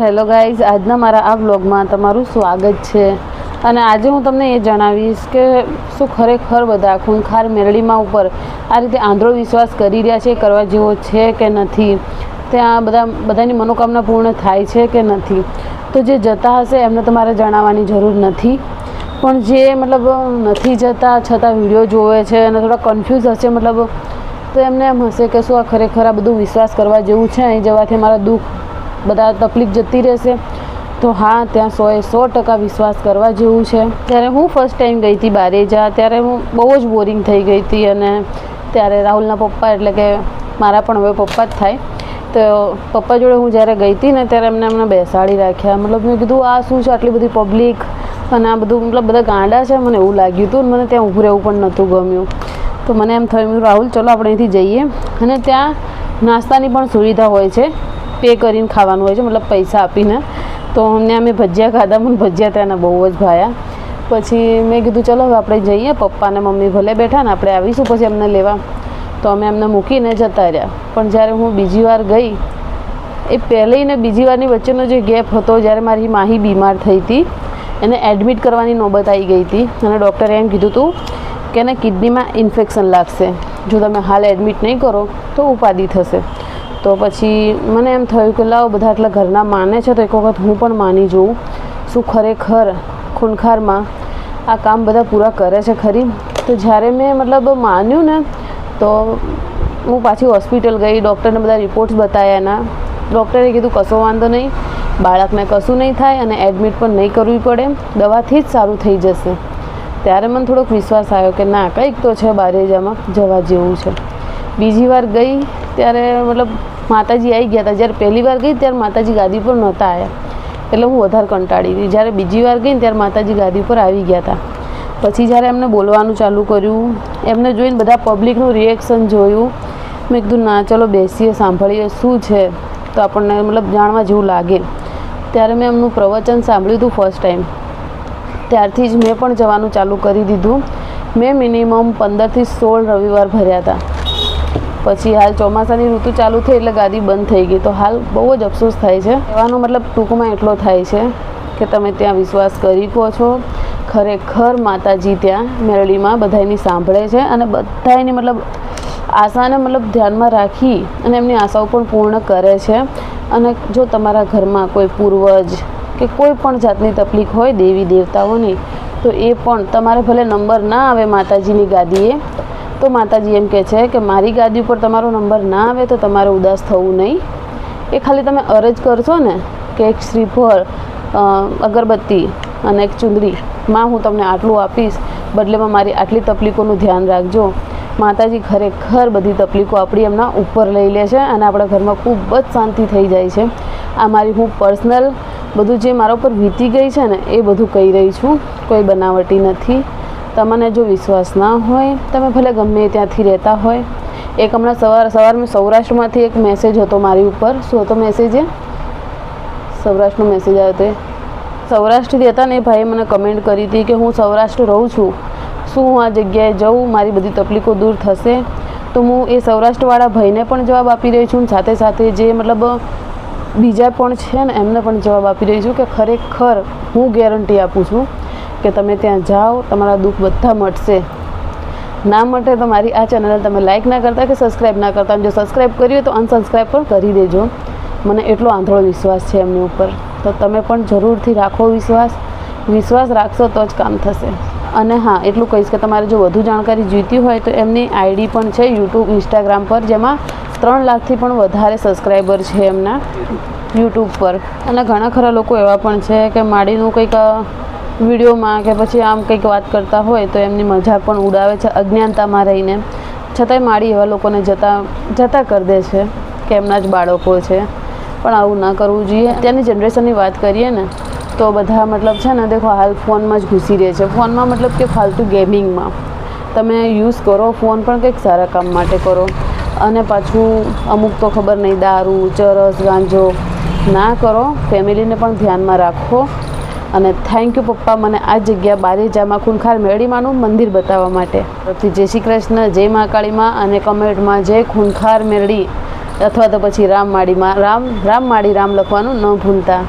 Hello guys, આજના મારા આ બ્લોગમાં તમારું સ્વાગત છે. અને આજે હું તમને એ જણાવીશ કે શું ખરેખર બધા ખૂંખાર મેરડીમાં ઉપર આ રીતે આંધળો વિશ્વાસ કરી રહ્યા છે, કરવા જેવો છે કે નથી? ત્યાં બધા, બધાની મનોકામના પૂર્ણ થાય છે કે નથી? તો જે જતા હશે એમને તમારે જણાવવાની જરૂર નથી. પણ જે મતલબ નથી જતા, છતાં વીડિયો જોવે છે અને થોડા કન્ફ્યુઝ હશે, મતલબ તો એમને એમ હશે કે શું આ ખરેખર આ બધું વિશ્વાસ કરવા જેવું છે? અહીં જવાથી મારા દુઃખ બધા તકલીફ જતી રહેશે. તો હા, ત્યાં સોએ સો ટકા વિશ્વાસ કરવા જેવું છે. ત્યારે હું ફર્સ્ટ ટાઈમ ગઈ હતી બારેજા, ત્યારે હું બહુ જ બોરિંગ થઈ ગઈ હતી અને ત્યારે રાહુલના પપ્પા એટલે કે મારા પણ હવે પપ્પા જ થાય. તો પપ્પા જોડે હું જ્યારે ગઈ હતી ને, ત્યારે એમને એમને બેસાડી રાખ્યા. મતલબ મેં કીધું, આ શું છે? આટલી બધી પબ્લિક અને આ બધું મતલબ બધા ગાંડા છે? મને એવું લાગ્યું હતું મને ત્યાં ઊભું રહેવું પણ નહોતું ગમ્યું. તો મને એમ થયું, રાહુલ, ચલો આપણે અહીંથી જઈએ. અને ત્યાં નાસ્તાની પણ સુવિધા હોય છે. પે કરીને ખાવાનું હોય છે, મતલબ પૈસા આપીને. તો અમને અમે ભજીયા ખાધા, મને ભજીયા ત્યાંના બહુ જ ભાયા. પછી મેં કીધું, ચલો હવે આપણે જઈએ, પપ્પા અને મમ્મી ભલે બેઠા ને આપણે આવીશું પછી એમને લેવા. તો અમે એમને મૂકીને જતા રહ્યા. પણ જ્યારે હું બીજી વાર ગઈ, એ પહેલી ને બીજી વારની વચ્ચેનો જે ગેપ હતો, જ્યારે મારી માહી બીમાર થઈ હતી, એને એડમિટ કરવાની નોબત આવી ગઈ હતી. અને ડૉક્ટરે એમ કીધું હતું કે એને કિડનીમાં ઇન્ફેક્શન લાગશે. જો તમે હાલ એડમિટ નહીં કરો, તો ઉપાધિ થશે. તો પછી મને એમ થયું કે લાવો બધા આટલા ઘરના માને છે તો એક વખત હું પણ માની જોઉં. શું ખરેખર ખૂનખારમાં આ કામ બધા પૂરા કરે છે ખરી? તો જ્યારે મેં મતલબ માન્યું ને, તો હું પાછી હોસ્પિટલ ગઈ, ડૉક્ટરને બધા રિપોર્ટ્સ બતાવ્યા એના. ડૉક્ટરે કીધું કશો વાંધો નહીં, બાળકને કશું નહીં થાય અને એડમિટ પણ નહીં કરવી પડે, દવાથી જ સારું થઈ જશે. ત્યારે મને થોડોક વિશ્વાસ આવ્યો કે ના, કંઈક તો છે બારેજામાં, જવા જેવું છે. બીજી વાર ગઈ ત્યારે મતલબ માતાજી આવી ગયા હતા. જ્યારે પહેલી વાર ગઈ ત્યારે માતાજી ગાદી પર નહોતા આવ્યા એટલે હું વધારે કંટાળી હતી જ્યારે બીજી વાર ગઈ ત્યારે માતાજી ગાદી પર આવી ગયા હતા. પછી જ્યારે એમને બોલવાનું ચાલુ કર્યું, એમને જોઈને બધા પબ્લિકનું રિએક્શન જોયું. મેં કીધું, ના, ચલો બેસીએ, સાંભળીએ, શું છે? તો આપણને મતલબ જાણવા જેવું લાગે. ત્યારે મેં એમનું પ્રવચન સાંભળ્યું હતું ફર્સ્ટ ટાઈમ ત્યારથી જ મેં પણ જવાનું ચાલુ કરી દીધું. મેં મિનિમમ પંદરથી સોળ રવિવાર ભર્યા હતા. પછી હાલ ચોમાસાની ઋતુ ચાલુ થઈ એટલે ગાદી બંધ થઈ ગઈ. તો હાલ બહુ જ અફસોસ થાય છે. કહેવાનો મતલબ ટૂંકમાં એટલો થાય છે કે તમે ત્યાં વિશ્વાસ કરી કહો છો. ખરેખર માતાજી ત્યાં મેરડીમાં બધાની સાંભળે છે અને બધાની મતલબ આશાને મતલબ ધ્યાનમાં રાખી અને એમની આશાઓ પણ પૂર્ણ કરે છે. અને જો તમારા ઘરમાં કોઈ પૂર્વજ કે કોઈ પણ જાતની તકલીફ હોય દેવી દેવતાઓની, તો એ પણ તમારે ભલે નંબર ના આવે માતાજીની ગાદીએ તો માતાજી એમ કહે છે કે મારી ગાદી ઉપર તમારો નંબર ના આવે તો તમારે ઉદાસ થવું નહીં. એ ખાલી તમે અરજ કરશો ને કે એક શ્રીફળ અગરબત્તી અને એક ચુંદડી માં હું તમને આટલું આપીશ, બદલેમાં મારી આટલી તકલીફોનું ધ્યાન રાખજો. માતાજી ખરેખર બધી તકલીફો આપણી એમના ઉપર લઈ લે છે અને આપણા ઘરમાં ખૂબ જ શાંતિ થઈ જાય છે. આ મારી હું પર્સનલ બધું જે મારા ઉપર વીતી ગઈ છે ને એ બધું કહી રહી છું. કોઈ બનાવટી નથી. તમને જો વિશ્વાસ ના હોય, તમે ભલે ગમે ત્યાંથી રહેતા હોય. એક હમણાં સવાર, સવારમાં સૌરાષ્ટ્રમાંથી એક મેસેજ હતો મારી ઉપર. શું હતો મેસેજ એ સૌરાષ્ટ્રનો મેસેજ આવ્યો તે. સૌરાષ્ટ્રથી હતા ને ભાઈએ મને કમેન્ટ કરી હતી કે હું સૌરાષ્ટ્ર રહું છું. શું હું આ જગ્યાએ જઉં? મારી બધી તકલીફો દૂર થશે. તો હું એ સૌરાષ્ટ્રવાળા ભાઈને પણ જવાબ આપી રહી છું સાથે સાથે જે મતલબ બીજા પણ છે ને એમને પણ જવાબ આપી રહી છું કે ખરેખર હું ગેરંટી આપું છું. કે તમે ત્યાં જાઓ, તમારા દુઃખ બધા મટશે. ના મટે તો મારી આ ચેનલને તમે લાઇક ના કરતા કે સબસ્ક્રાઈબ ના કરતા? જો સબસ્ક્રાઈબ કરી તો અનસબસ્ક્રાઈબ પણ કરી દેજો. મને એટલો આંધળો વિશ્વાસ છે એમની ઉપર. તો તમે પણ જરૂરથી રાખો વિશ્વાસ. વિશ્વાસ રાખશો તો જ કામ થશે. અને હા, એટલું કહીશ કે તમારે જો વધુ જાણકારી જોઈતી હોય તો એમની આઈડી પણ છે યુટ્યુબ ઇન્સ્ટાગ્રામ પર, જેમાં ત્રણ લાખથી પણ વધારે સબસ્ક્રાઈબર છે એમના યુટ્યુબ પર. અને ઘણા ખરા લોકો એવા પણ છે કે માડીનું કંઈક વિડીયોમાં કે પછી આમ કંઈક વાત કરતા હોય તો એમની મજાક પણ ઉડાવે છે, અજ્ઞાનતામાં રહીને. છતાંય માડી એવા લોકોને જતા જતા કરી દે છે કે એમના જ બાળકો છે. પણ આવું ના કરવું જોઈએ. અત્યારની જનરેશનની વાત કરીએ ને, તો બધા મતલબ છે ને, દેખો હાલ ફોનમાં જ ઘૂસી રહે છે. ફોનમાં મતલબ કે ફાલતુ ગેમિંગમાં તમે યુઝ કરો ફોન પણ કંઈક સારા કામ માટે કરો. અને પાછું અમુક તો ખબર નહીં, દારૂ, ચરસ, ગાંજો ના કરો. ફેમિલીને પણ ધ્યાનમાં રાખો. અને થેન્ક યુ પપ્પા, મને આ જગ્યા બારેજામાં ખૂનખાર મેળીમાંનું મંદિર બતાવવા માટે. તરફથી જય શ્રી કૃષ્ણ, જય મહાકાળીમાં અને કમેન્ટમાં જય ખૂનખાર મેરડી. અથવા તો પછી રામ માળીમાં, રામ રામ માળી રામ લખવાનું ન ભૂલતા.